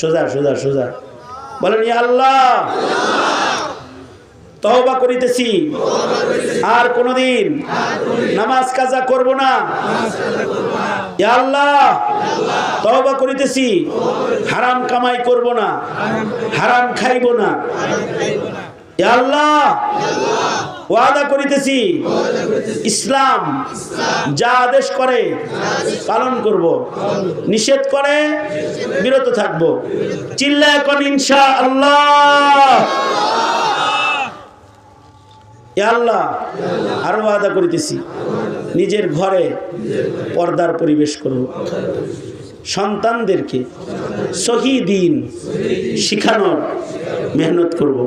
সোজা সোজা সোজা। বলেন, ইয়া আল্লাহ, তওবা করিতেছি। আর কোনোদিন নামাজ কাজা করব না। আল্লাহ, তওবা করিতেছি। হারাম কামাই করব না। হারাম খাইব না। আল্লাহ ওয়াদা করিতেছি। ইসলাম যা আদেশ করে পালন করব। নিষেধ করে বিরত থাকব। চিল্লা এখন ইনশা আল্লাহ আল্লাহ আরও ওয়াদা করিতেছি। নিজের ঘরে পর্দার পরিবেশ করব। সন্তানদেরকে সহি দিন শিখানোর মেহনত করব।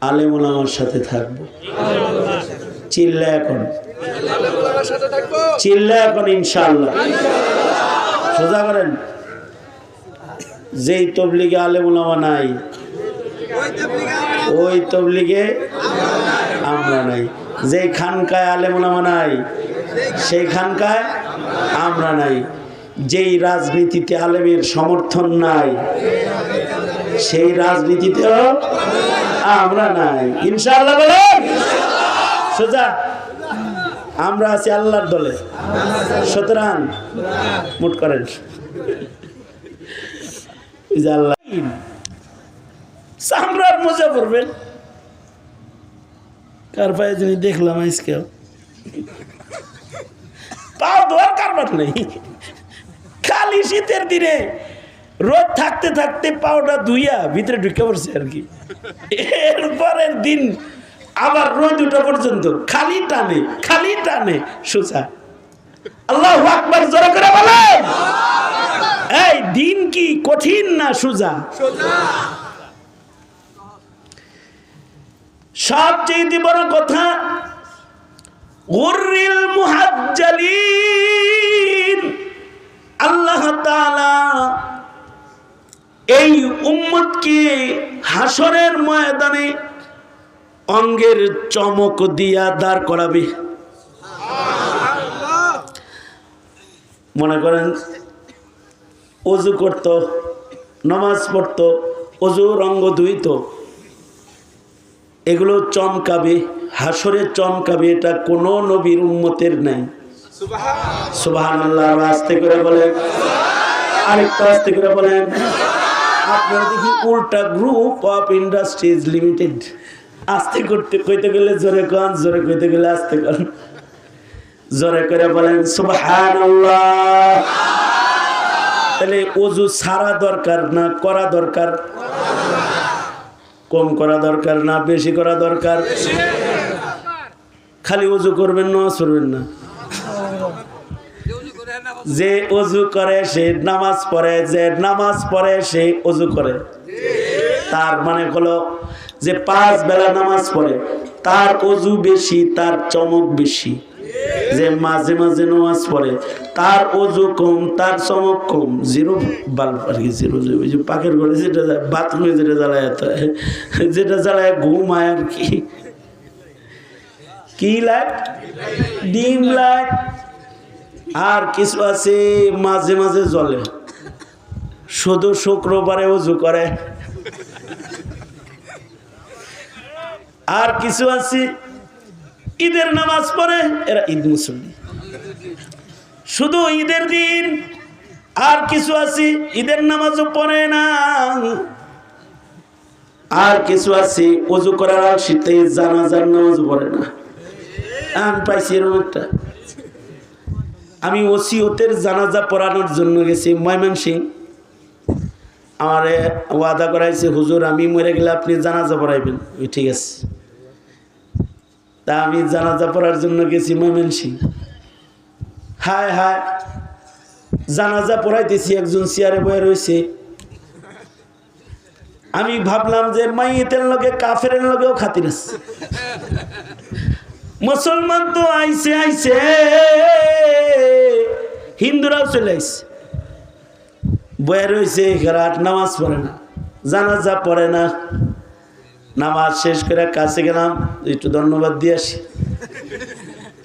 আলেমুল আমার সাথে থাকব। চিল্লা এখন। চিল্লা এখন ইনশাআল্লাহ। সোজা করেন। যেই তবলিগে আলেমুলামা নাই, ওই তবলিগে আমরা নাই। যেই খানকায় আলেমুলামা নাই, সেই খানকায় আমরা নাই। যেই রাজনীতিতে আলেমের সমর্থন নাই, সেই রাজনীতিতেও আমরা নাই। ইনশাআল্লাহ বলেন। সোজা। আমরা আছি আল্লাহর দলে। সুতরাং মুট করেন। মজা কার দেখলাম নেই। খালি শীতের দিনে রোদ থাকতে থাকতে পাওটা ধুইয়া ভিতরে ঢুকে পড়ছে আর কি। এরপরের দিন আবার রোদ উঠা পর্যন্ত খালি টানে খালি টানে সোজা। আল্লাহ আকবার, জোরে করে বলেন। এই দিন কি কঠিন না সোজা? সবচেয়ে বড় কথা, গুররিল মুহাজ্জালিন। আল্লাহ তাআলা এই উম্মতকে হাসরের ময়দানে অঙ্গের চমক দিয়া দাঁড় করাবে। মনে করেন, অজু করত, নামাজ পড়ত, অজুর অঙ্গ ধুইত। এগুলো চমকাবে হাসরে চমকাবে, এটা কোনো নবীর উম্মতের নাই। সুবাহান আল্লাহ আস্তে করে বলেন। আরেকটা আস্তে করে বলেন। আপনারা দেখি উল্টা গ্রুপ অফ ইন্ডাস্ট্রিজ লিমিটেড আস্তে করতে কইতে গেলে জোরে কন, জোরে কইতে গেলে আস্তে কন। জোরে করে বলেন সুবাহান তাহলে অজু সারা দরকার না করা দরকার? কম করা দরকার না বেশি করা দরকার? খালি অজু করবেন না করবেন না। যে অজু করে, সে নামাজ পড়ে, যে নামাজ পড়ে, সে অজু করে। তার মানে হলো যে পাঁচ বেলা নামাজ পড়ে, তার অজু বেশি, তার চমক বেশি। যে মাঝে মাঝে নামাজ পড়ে, তার অজু কম, তার চমক কম। জিরো বাল্ব আর কি, জিরো ওই যে পাখের ঘরে যেটা বাথরুমে যেটা জ্বালায় যেটা জ্বালায় ঘুমায় আর কি। কি লাইট? Dim light? আর কিছু আছে, মাঝে মাঝে জ্বলে। শুধু শুক্রবারে উজু করে। আর কিছু আছে, ঈদের নামাজ পড়ে, এরা ঈদ মুসল্লি। শুধু ঈদের দিন, আর কিছু আছে, ঈদের নামাজও পড়ে না। আর কিছু আছে অজু করার শীতে জানাজার নামাজ পড়ে না। আমি পাইছি এরকম একটা। আমি ওসিয়তের জানাজা পড়ানোর জন্য গেছি ময়মন সিং আমারে ওয়াদা করাইছে, হুজুর, আমি মরে গেলে আপনি জানাজা পড়াইবেন। ঠিক আছে। তা আমি জানাজা পড়ার জন্য গেছি ময়মন সিং হায় হায়, জানাজা পড়াইতেছি, একজন চেয়ারে বয়ে রয়েছে। আমি ভাবলাম যে মাইয়েতের লগে কাফের লগেও খাতির আছে। মুসলমান তো আইছে আইছে। হিন্দুরাও চলে আইছে। বয়ে রয়েছে রাত নামাজ পড়ে না। জানাজা পড়ে না। নামাজ শেষ করে কাছে গেলাম, একটু ধন্যবাদ দিয়ে আসি।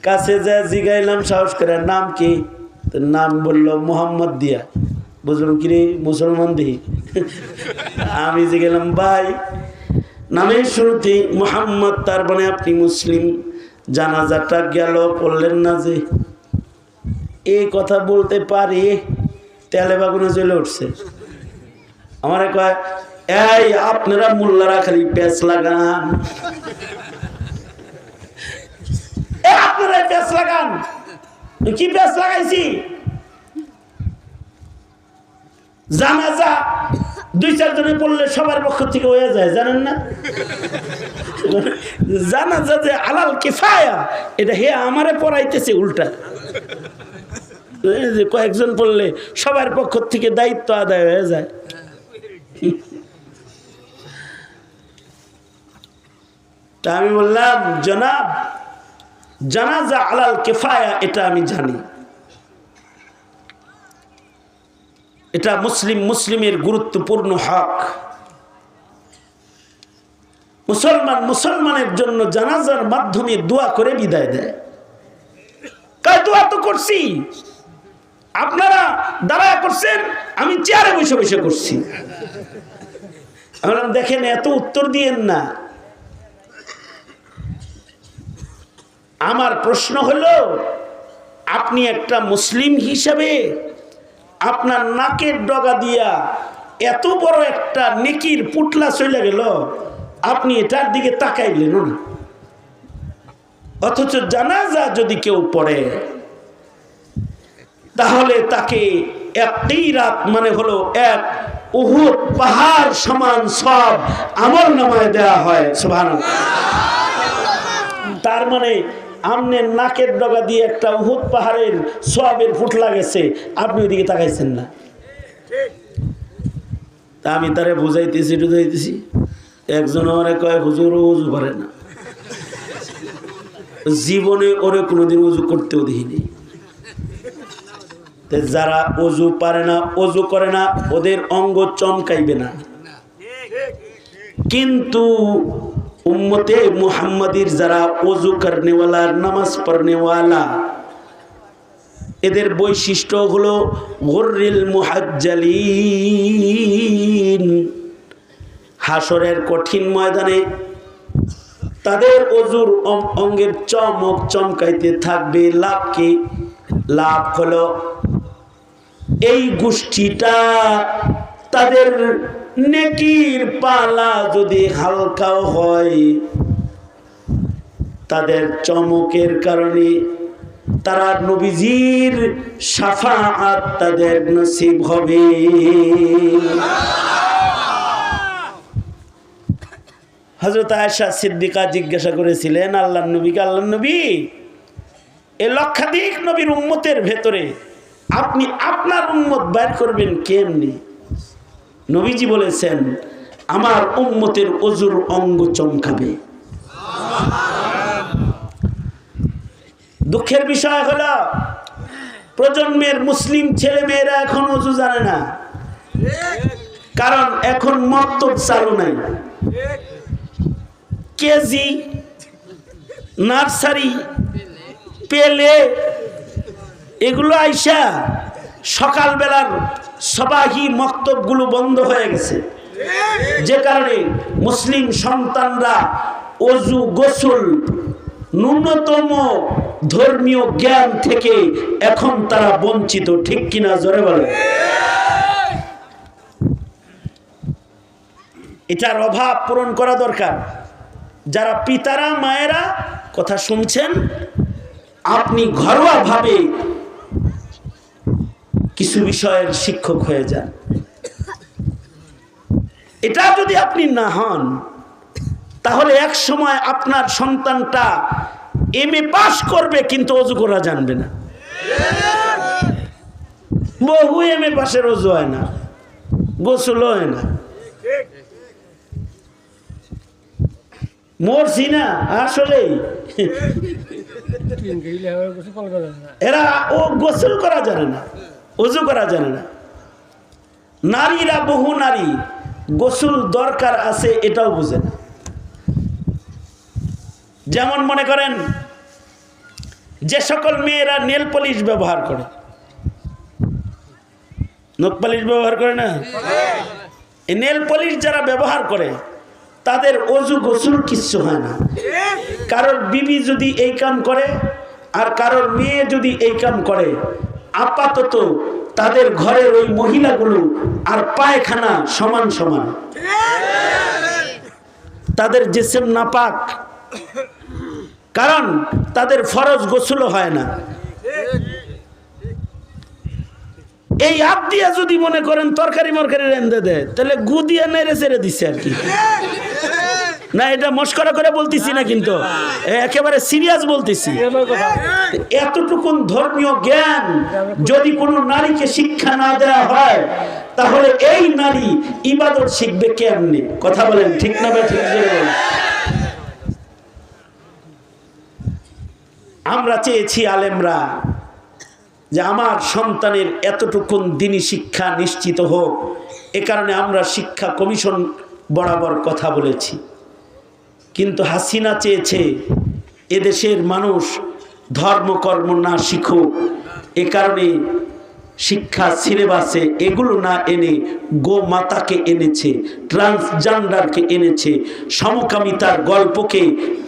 কাছে যা জিগাইলাম, সাহস করে, নাম কি? নাম বলল, মোহাম্মদ দিয়া। বুঝলাম কি মুসলমান দিই আমি যে গেলাম, ভাই, নামের শুরুতে মোহাম্মদ, তার মানে আপনি মুসলিম। জানাজাটা গেল, পড়লেন না যে। এই কথা বলতে পারি? তেলে বাগুনে চলে উঠছে। আমার কয়, এই, আপনারা মোল্লারা খালি প্যাঁচ লাগান। আপনারা প্যাঁচ লাগান। কি প্যাঁচ লাগাইছি? জানাজা দুই চারজনে পড়লে সবার পক্ষ থেকে হয়ে যায়, জানেন না? জানাজা যে আলাল কিফায়া, এটা হে আমারে পড়াইতেছে উল্টা। যে কয়েকজন পড়লে সবার পক্ষ থেকে দায়িত্ব আদায় হয়ে যায়। তা আমি বললাম, জনাব, জানাজা আলাল কেফায়া, এটা আমি জানি। এটা মুসলিম মুসলিমের গুরুত্বপূর্ণ হক। মুসলমান মুসলমানের জন্য জানাজার মাধ্যমে দোয়া করে বিদায় দেয়। তাই দোয়া তো করছি? আপনারা দাঁড়ায় করছেন আমি চেয়ারে বসে বসে করছি। আমি বললাম, দেখেন এত উত্তর দিয়েন না। আমার প্রশ্ন হলো আপনি একটা মুসলিম হিসাবে আপনার নাকের ডগা দিয়া এত বড় একটা নেকির পুটলা চলে গেল আপনি এটার দিকে তাকাইলেন অথচ জানাজা যদি কেউ পড়ে তাহলে তাকে একটি রাত মানে হলো এক উহুদ পাহাড় সমান সব আমল নামায় দেওয়া হয় সুবহান তার মানে আমনের নাকের ডগা দিয়ে একটা উহুদ পাহাড়ের সবের ফুটলা গেছে আপনি ওইদিকে তাকাইছেন না। তা আমি তারে বুঝাইতেছি বুঝাইতেছি, একজন আমারে কয়, হুজুর, উজু করে না। জীবনে ওরে কোনোদিন উজু করতেও দেখিনি। যারা অজু পারে না, অজু করে না, ওদের অঙ্গ চমকাইবে না। কিন্তু উম্মতে মুহাম্মাদির যারা অজু করনেওয়ালা, নামাজ পড়নেওয়ালা, এদের বৈশিষ্ট্য হলো গর্রিল মুহাজ্জালিন। হাসরের কঠিন ময়দানে তাদের অজুর অঙ্গের চমক চমকাইতে থাকবে। লাভ কি লাভ হলো এই গোষ্ঠীটা তাদের নেকির পালা যদি হালকাও হয়, তাদের চমকের কারণে তারা নবীজির সাফাআত তাদের নসিব হবে। হজরত আয়সা সিদ্দিকা জিজ্ঞাসা করেছিলেন আল্লাহ নবীকে আল্লাহ নবী? এ লক্ষাধিক নবীর উম্মতের ভেতরে আপনি আপনার উম্মত বাইর করবেন কেমনি? নবীজি বলেছেন, আমার উম্মতের অজুর অঙ্গ চমকাবে। দুঃখের বিষয় হলো, প্রজন্মের মুসলিম ছেলে মেয়েরা এখন অজু জানে না। কারণ এখন মক্তব চালু নাই। কেজি, নার্সারি, পেলে এগুলো আইসা সকালবেলার সবাহি মক্তবগুলো বন্ধ হয়ে গেছে। যে কারণে মুসলিম সন্তানরা অজু, গোসল, ন্যূনতম ধর্মীয় জ্ঞান থেকে এখন তারা বঞ্চিত, ঠিক কিনা জোরে বলে এটার অভাব পূরণ করা দরকার। যারা পিতারা, মায়েরা, কথা শুনছেন, আপনি ঘরোয়াভাবে কিছু বিষয়ের শিক্ষক হয়ে যান। এটা যদি আপনি না হন তাহলে এক সময় আপনার সন্তানটা এম এ পাশ করবে কিন্তু অজু করা জানবে না। বহু এম এ পাশের অজু হয় না গোসল হয় না। মরছি না আসলেই। এরা ও গোসল করা জানে না। অজু করা জানে না। নারীরা বহু নারী, গোসল দরকার আছে এটাও বুঝে না। যেমন মনে করেন, যে সকল মেয়েরা নেল পলিশ ব্যবহার করে। নখ পলিশ ব্যবহার করে না? এই নেল পলিশ যারা ব্যবহার করে, তাদের অজু গোসল কিচ্ছু হয় না। কারোর বিবি যদি এই কাম করে, আর কারোর মেয়ে যদি এই কাম করে আপাতত তাদের ঘরের ওই মহিলাগুলো আর পায়খানা সমান সমান। তাদের জেসেম নাপাক। কারণ তাদের ফরজ গোসলও হয় না। এই আপ দিয়া যদি মনে করেন তরকারি মরকারি রেন্দে দেয়, তাহলে গু দিয়া নেড়ে চেড়ে দিচ্ছে আর কি। না এটা মস্করা করে বলতেছি না কিন্তু। একেবারে সিরিয়াস বলতেছি। এতটুকুন ধর্মীয় জ্ঞান যদি কোনো নারীকে শিক্ষা না দেওয়া হয় তাহলে এই নারী ইবাদত শিখবে কেমনে? কথা বলেন ঠিক না বা ঠিক আমরা চেয়েছি আলেমরা যে আমার সন্তানের এতটুকুন দিনই শিক্ষা নিশ্চিত হোক। এ কারণে আমরা শিক্ষা কমিশন বরাবর কথা বলেছি। কিন্তু হাসিনা চেয়েছে, এদেশের মানুষ ধর্মকর্ম না শিখুক। এ কারণে শিক্ষা, সিলেবাসে এগুলো না এনে গো মাতাকে এনেছে, ট্রান্সজেন্ডারকে এনেছে, সমকামিতার গল্পকে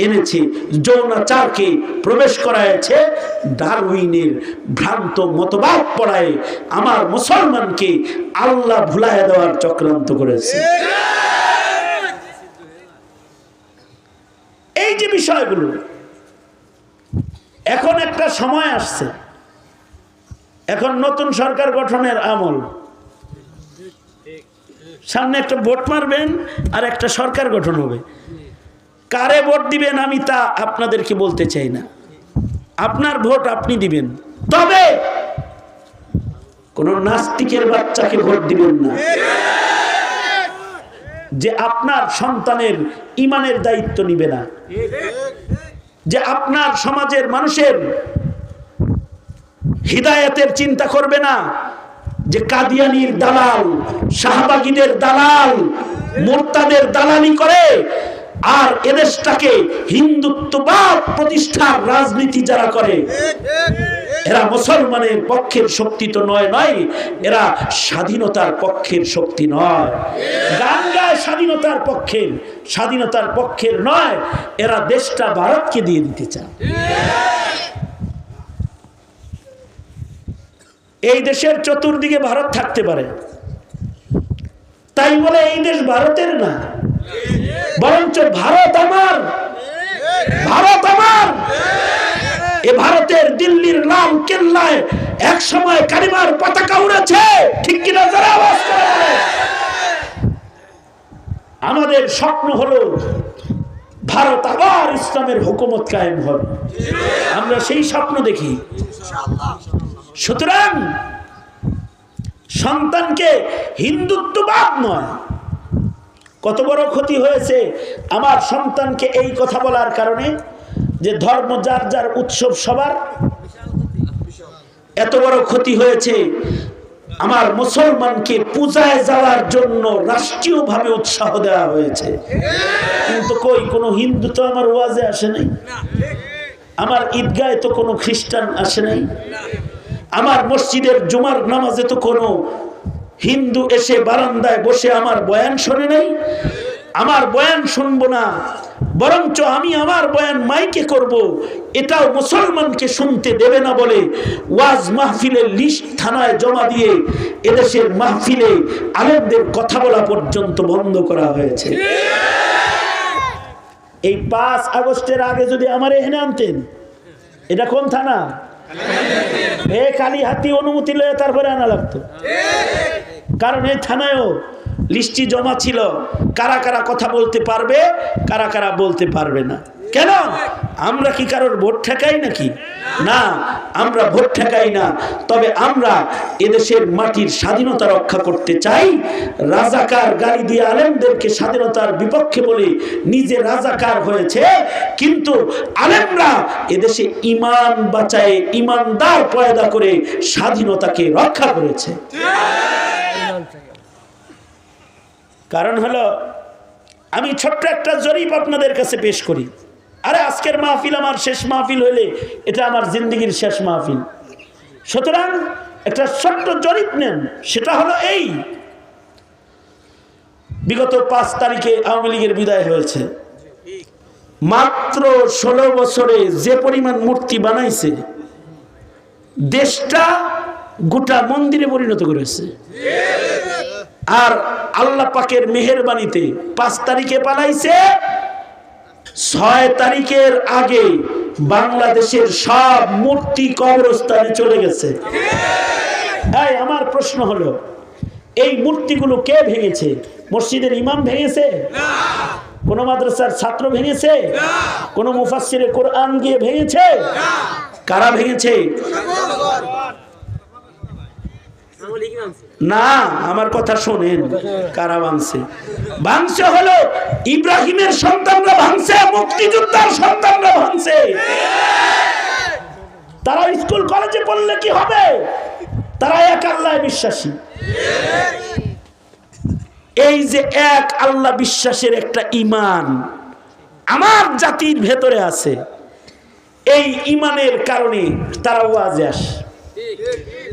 এনেছে, যৌনাচারকে প্রবেশ করাইছে ডারউইনের ভ্রান্ত মতবাদ পড়ায় আমার মুসলমানকে আল্লাহ ভুলায় দেওয়ার চক্রান্ত করেছে এই যে বিষয়গুলো। এখন একটা সময় আসছে। এখন নতুন সরকার গঠনের আমল। সামনে একটা ভোট মারবেন আর একটা সরকার গঠন হবে। কারে ভোট দিবেন আমি তা আপনাদেরকে বলতে চাই না। আপনার ভোট আপনি দিবেন। তবে কোন নাস্তিকের বাচ্চাকে ভোট দিবেন না। যে আপনার সন্তানের ইমানের দায়িত্ব নিবে না। যে আপনার সমাজের মানুষের হৃদায়তের চিন্তা করবে না। যে কাদিয়ানির দালাল, শাহবাগীদের দালাল, মোর্তাদের দালালি করে আর এদেশটাকে হিন্দুত্ববাদ প্রতিষ্ঠার রাজনীতি যারা করে, এরা মুসলমানের পক্ষের শক্তি তো নয় নয়, এরা স্বাধীনতার পক্ষের শক্তি নয়। গান গায় স্বাধীনতার পক্ষের স্বাধীনতার পক্ষের নয়, এরা দেশটা ভারতকে দিয়ে দিতে চায়। এই দেশের চতুর্দিকে ভারত থাকতে পারে। তাই বলে এই দেশ ভারতের না। বরঞ্চ ভারত আমার। ভারত আমার। এ ভারতের দিল্লির লাল কেল্লায় এক সময় কারিমার পতাকা উড়েছে। ঠিক কিনা যারা আওয়াজ করে। আমাদের স্বপ্ন হলো ভারত আবার ইসলামের হুকুমত কায়েম হবে আমরা সেই স্বপ্ন দেখি। সুতরাং সন্তানকে হিন্দুত্ববাদ নয় কত বড় ক্ষতি হয়েছে? আমার সন্তানকে এই কথা বলার কারণে যে ধর্ম যার যার উৎসব সবার এত বড় ক্ষতি হয়েছে। আমার মুসলমানকে পূজায় যাওয়ার জন্য রাষ্ট্রীয়ভাবে উৎসাহ দেওয়া হয়েছে। কিন্তু কই, কোনো হিন্দু তো আমার ওয়াজে আসে নাই? আমার ঈদগায় তো কোনো খ্রিস্টান আসে নাই? আমার মসজিদের জুমার নামাজে তো কোনো হিন্দু এসে বারান্দায় বসে আমার বয়ান শোনে নাই, আমার বয়ান শুনব না, বরঞ্চ আমি আমার বয়ান মাইকে করব, এটাও মুসলমানকে শুনতে দেবে না বলে ওয়াজ মাহফিলের লিস্ট থানায় জমা দিয়ে এদেশের মাহফিলে আলেমদের কথা বলা পর্যন্ত বন্ধ করা হয়েছে। এই পাঁচ আগস্টের আগে যদি আমার এখানে আনতেন, এটা কোন থানা? এ কালী হাতি অনুমতি লয়ে তারপরে আনা লাগতো। কারণ এই থানায়ও লিস্টি জমা ছিল, কারা কারা কথা বলতে পারবে, কারা কারা বলতে পারবে না। কেন? আমরা কি কারোর ভোট ঠেকাই নাকি? না, আমরা ভোট ঠেকাই না। তবে আমরা এদেশের মাটির স্বাধীনতা রক্ষা করতে চাই। রাজাকার গালি দিয়ে আলেমদেরকে স্বাধীনতার বিপক্ষে বলে নিজে রাজাকার হয়েছে। কিন্তু আলেমরা এদেশে ইমান বাঁচায় ইমানদার পয়দা করে স্বাধীনতাকে রক্ষা করেছে। কারণ হলো, আমি ছোট্ট একটা জরিপ আপনাদের কাছে পেশ করি। আরে আজকের মাহফিল আমার শেষ মাহফিল হইলে এটা আমার জিন্দগির শেষ মাহফিল। সুতরাং একটা ছোট্ট জরিপ নেন, সেটা হলো এই। বিগত পাঁচ তারিখে আওয়ামী লীগের বিদায় হয়েছে। মাত্র ষোলো বছরে যে পরিমাণ মূর্তি বানাইছে, দেশটা গোটা মন্দিরে পরিণত করেছে। আর আল্লাহ পাকের মেহেরবানিতে পাঁচ তারিখে পালাইছে ছয় তারিখের আগে বাংলাদেশের সব মূর্তি কবরস্থানে চলে গেছে। এই আমার প্রশ্ন হলো, এই মূর্তিগুলো কে ভেঙেছে? মসজিদের ইমাম ভেঙেছে? কোন মাদ্রাসার ছাত্র ভেঙেছে? কোন মুফাসিরে কোরআন গিয়ে ভেঙেছে? কারা ভেঙেছে? না, আমার কথা শোনেন, কারা ভাঙছে ভাঙছে হলো ইব্রাহিমের সন্তানরা ভাঙছে মুক্তিযোদ্ধার সন্তানরা ভাঙছে তারা স্কুল, কলেজে পড়লে কি হবে? তারা এক আল্লাহ বিশ্বাসী। এই যে এক আল্লাহ বিশ্বাসের একটা ইমান আমার জাতির ভেতরে আছে, এই ইমানের কারণে তারা ওয়াজে আসে।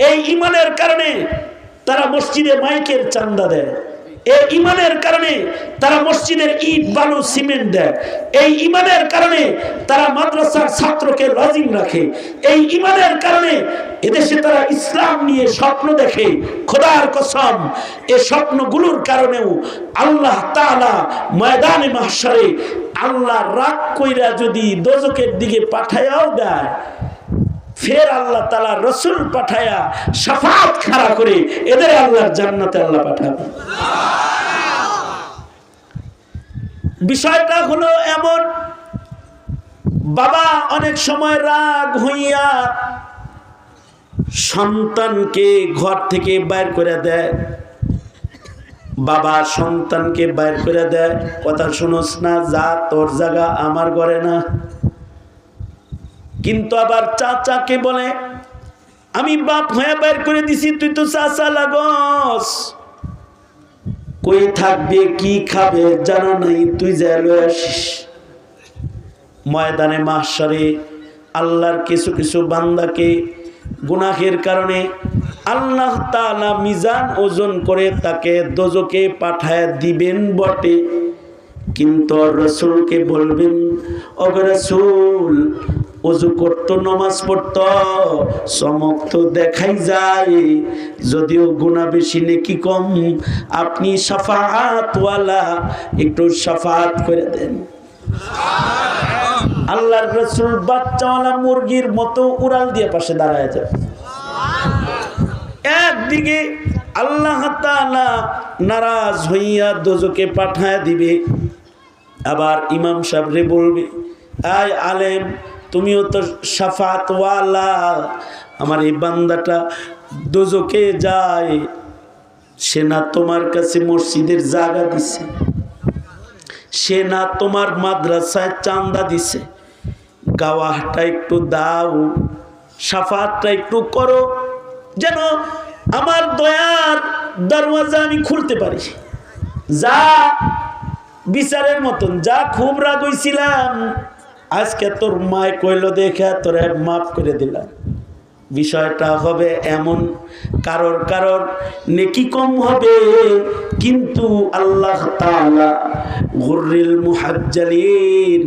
এই ইমানের কারণে তারা মসজিদে মাইকের চান্দা দেয়। এই ইমানের কারণে তারা মসজিদের ইট, বালু, সিমেন্ট দেয়। এই ইমানের কারণে তারা মাদ্রাসার ছাত্রকে লজিং রাখে। এই ইমানের কারণে এদেশে তারা ইসলাম নিয়ে স্বপ্ন দেখে, খোদার কসম। এ স্বপ্নগুলোর কারণেও আল্লাহ তাআলা ময়দানে মাহশারে আল্লাহ রাগ কইরা যদি দোজকের দিকে পাঠায়াও দেয় ফের আল্লাহ তালা রসুল পাঠায়া সাফাত খাড়া করে এদের আল্লাহর জান্নাতে আল্লাহ পাঠাবে। বিষয়টা হলো এমন, বাবা অনেক সময় রাগ হইয়া সন্তানকে ঘর থেকে বাইর করে দেয়। বাবা সন্তানকে বাইর করে দেয়, কথা শুনোস না, যা তোর জায়গা, আমার ঘরে না। কিন্তু আবার চাচাকে বলে, আমি বাপ হয়ে বের করে দিছি, তুই তো চাচা লাগস। কই থাকবে, কি খাবে, জানো নাই, তুই লয়ে আসিস। ময়দানে মাহসারে আল্লাহর কিছু কিছু বান্দাকে গুনাহের কারণে আল্লাহ তাআলা মিজান ওজন করে তাকে দোজকে পাঠায় দিবেন বটে। কিন্তু রসুলকে বলবেন অগ রসুল অজু করতো নমাজ পড়তো চমক তো দেখাই যায়। যদিও গুণা বেশি নেকি কম আপনি সাফাতওয়ালা একটু সাফাত করে দেন। আল্লাহর রসুল বাচ্চাওয়ালা মুরগির মতো উড়াল দিয়ে পাশে দাঁড়ায় যাবে একদিকে আল্লাহ তাআলা নারাজ হইয়া দোজকে পাঠায় দিবে আবার ইমাম সাহেবরে বলবে আয় আলেম তুমিও তো সাফাতওয়ালা আমার এই বান্দাটা দোজকে যায়। সে না তোমার কাছে মসজিদের জায়গা দিছে। সে না তোমার মাদ্রাসায় চান্দা দিছে। গাওয়াটা একটু দাও, সাফাতটা একটু করো। যেন আমার দয়ার দরওয়াজা আমি খুলতে পারি। যা বিচারের মতন, যা খুব রাগ আজকে তোর মায় কইল দেখে তোরে মাফ করে দিলাম। বিষয়টা হবে এমন, কারোর কারোর নেকি কম হবে, কিন্তু আল্লাহ গুররিল মুহাজ্জালিন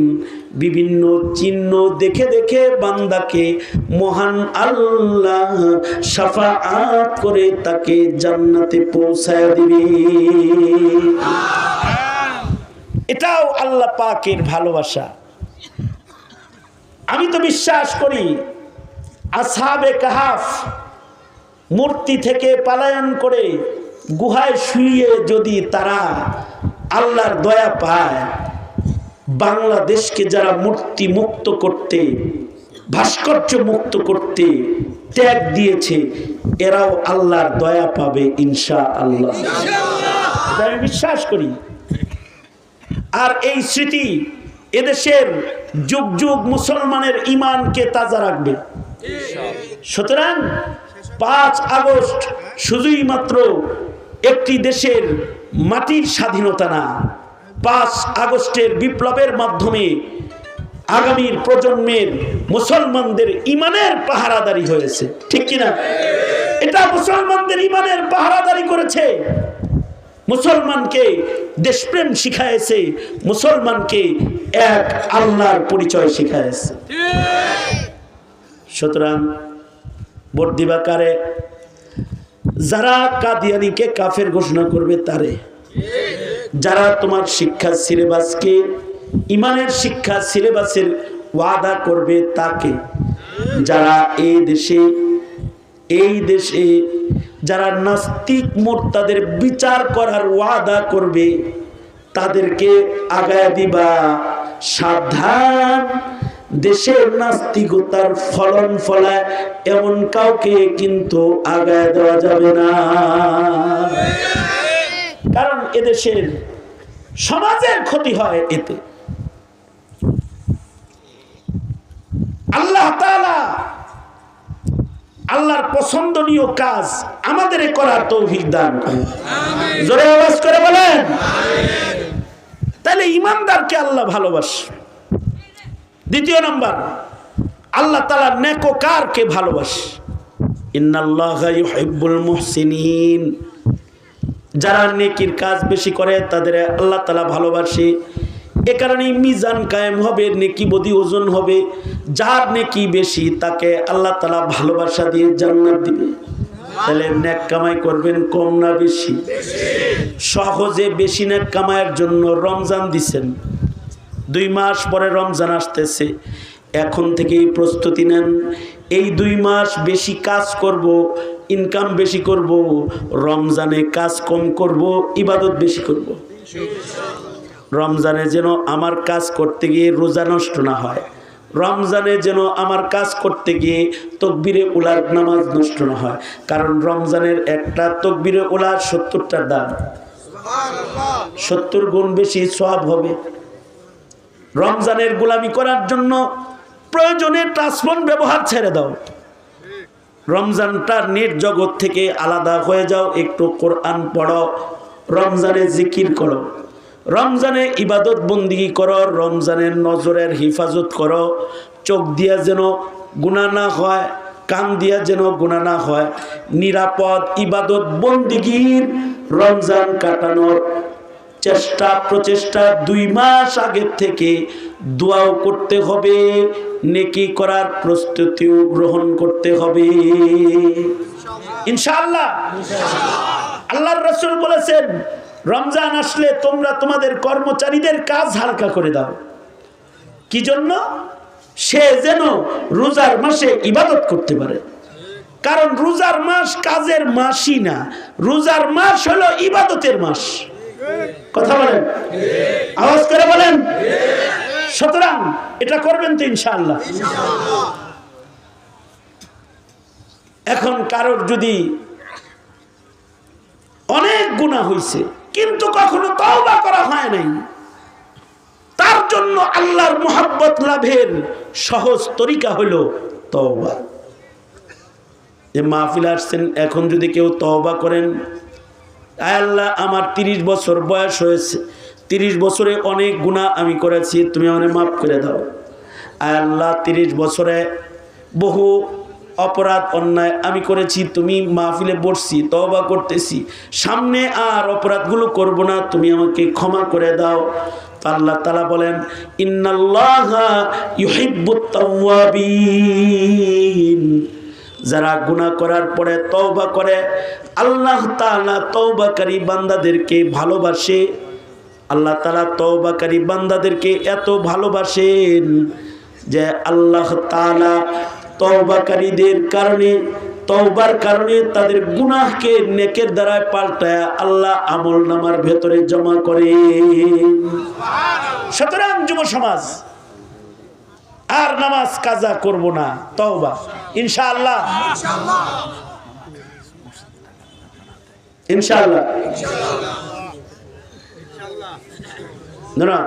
বিভিন্ন চিহ্ন দেখে দেখে বান্দাকে মহান আল্লাহ সাফাআত করে তাকে জান্নাতে পৌঁছায় দিবে। এটাও আল্লাহ পাকের ভালোবাসা। আমি তো বিশ্বাস করি আসাবে কাহাফ মূর্তি থেকে পালায়ন করে গুহায় শুয়ে যদি তারা আল্লাহর দয়া পায় বাংলাদেশকে যারা মূর্তি মুক্ত করতে ভাস্কর্য মুক্ত করতে ত্যাগ দিয়েছে এরাও আল্লাহর দয়া পাবে ইনশা আল্লাহ আমি বিশ্বাস করি। আর এই স্মৃতি এদেশের যুগ যুগ মুসলমানের ইমানকে তাজা রাখবে। সুতরাং পাঁচ আগস্ট শুধুই মাত্র একটি দেশের মাটির স্বাধীনতা না, পাঁচ আগস্টের বিপ্লবের মাধ্যমে আগামীর প্রজন্মের মুসলমানদের ইমানের পাহারাদারি হয়েছে। ঠিক কিনা? এটা মুসলমানদের ইমানের পাহারাদারি করেছে। মুসলমানকে দেশপ্রেম শিখায়েছে মুসলমানকে এক আল্লাহর পরিচয় শিখায়েছে সুতরাং ভোট দিবাকারে যারা কাদিয়ানিকে কাফের ঘোষণা করবে তারে। যারা তোমার শিক্ষা সিলেবাসকে, ইমানের শিক্ষা সিলেবাসের ওয়াদা করবে তাকে। যারা এই দেশে এই দেশে যারা নাস্তিক মোর্তাদের বিচার করার ওয়াদা করবে, তাদেরকে আগায় দিবা। সাবধান। দেশের নাস্তিকতার ফলন ফলায় এমন কাউকে কিন্তু আগায় দেওয়া যাবে না। কারণ এদেশের সমাজের ক্ষতি হয় এতে। আল্লাহ তাআলা আল্লাহর পছন্দনীয় কাজ আমাদের করার তৌফিক দান জোরে আওয়াজ করে বলেন। তাহলে ইমানদারকে আল্লাহ ভালোবাসে। দ্বিতীয় নম্বর, আল্লাহ তালা নেকোকারকে ভালোবাসে। ইন্নাল্লাহা ইউহিব্বুল মুহসিনিন। যারা নেকির কাজ বেশি করে, তাদের আল্লাহ তালা ভালোবাসে। এ কারণে মিজান কায়েম হবে, নেকি বদি ওজন হবে। যার নেকি বেশি, তাকে আল্লাহ তালা ভালোবাসা দিয়ে জান্নাত দিবে। তাহলে নেক কামাই করবেন কম না বেশি। সহজে বেশি নেক কামাইয়ের জন্য রমজান দিছেন। দুই মাস পরে রমজান আসতেছে। এখন থেকেই প্রস্তুতি নেন। এই দুই মাস বেশি কাজ করব ইনকাম বেশি করব, রমজানে কাজ কম করব, ইবাদত বেশি করব। রমজানে যেন আমার কাজ করতে গিয়ে রোজা নষ্ট না হয়। রমজানে যেন আমার কাজ করতে গিয়ে তকবিরে উলার নামাজ নষ্ট না হয়। কারণ রমজানের একটা তকবিরে উলার সত্তরটার দাম। সত্তর গুণ বেশি সব হবে। রমজানের গোলামি করার জন্য প্রয়োজনে ট্রান্সফোন ব্যবহার ছেড়ে দাও। রমজানটা নেট জগৎ থেকে আলাদা হয়ে যাও। একটু কোরআন পড়ো, রমজানে জিকির করো। রমজানে ইবাদত বন্দিগি করো রমজানের নজরের হিফাজত করো। চোখ দিয়া যেন গুণা না হয়, কান দিয়া যেন গুণা না হয়। নিরাপদ ইবাদত বন্দিগির রমজান কাটানোর চেষ্টা, প্রচেষ্টা দুই মাস আগের থেকে দোয়াও করতে হবে, নেকি করার প্রস্তুতিও গ্রহণ করতে হবে। ইনশাআল্লাহ। আল্লাহর রসুল বলেছেন রমজান আসলে তোমরা তোমাদের কর্মচারীদের কাজ হালকা করে দাও। কি জন্য? সে যেন রোজার মাসে ইবাদত করতে পারে। কারণ রোজার মাস কাজের মাসই না, রোজার মাস হলো ইবাদতের মাস। কথা বলেন? আওয়াজ করে বলেন? সুতরাং এটা করবেন তো ইনশাআল্লাহ। এখন কারোর যদি অনেক গুণা হয়েছে কিন্তু কখনো তওবা করা হয় নাই। তার জন্য আল্লাহর মোহাব্বত লাভের সহজ তরিকা হলো তওবা। যে মাহফিল আসছেন, এখন যদি কেউ তওবা করেন, আয় আল্লাহ, আমার তিরিশ বছর বয়স হয়েছে, তিরিশ বছরে অনেক গুণা আমি করেছি, তুমি আমাকে মাফ করে দাও। আয় আল্লাহ, তিরিশ বছরে বহু অপরাধ অন্যায় আমি করেছি, তুমি মাহফিলে বসছি তবা করতেছি। সামনে আর অপরাধগুলো করব না, তুমি আমাকে ক্ষমা করে দাও। আল্লাহ তালা বলেন যারা গুনাহ করার পরে তওবা করে, আল্লাহ তাআলা তওবাকারী বান্দাদেরকে ভালোবাসে। আল্লাহ তাআলা তওবাকারী বান্দাদেরকে এত ভালোবাসেন যে আল্লাহ তাআলা তওবাকারীদের কারণে, তওবার কারণে তাদের গুনাহকে নেকের দ্বারা পাল্টায় আল্লাহ আমল নামার ভেতরে জমা করে। সুতরাং যুব সমাজ, আর নামাজ কাজা করব না, তওবা। ইনশাআল্লাহ। ইনশাআল্লাহ। না।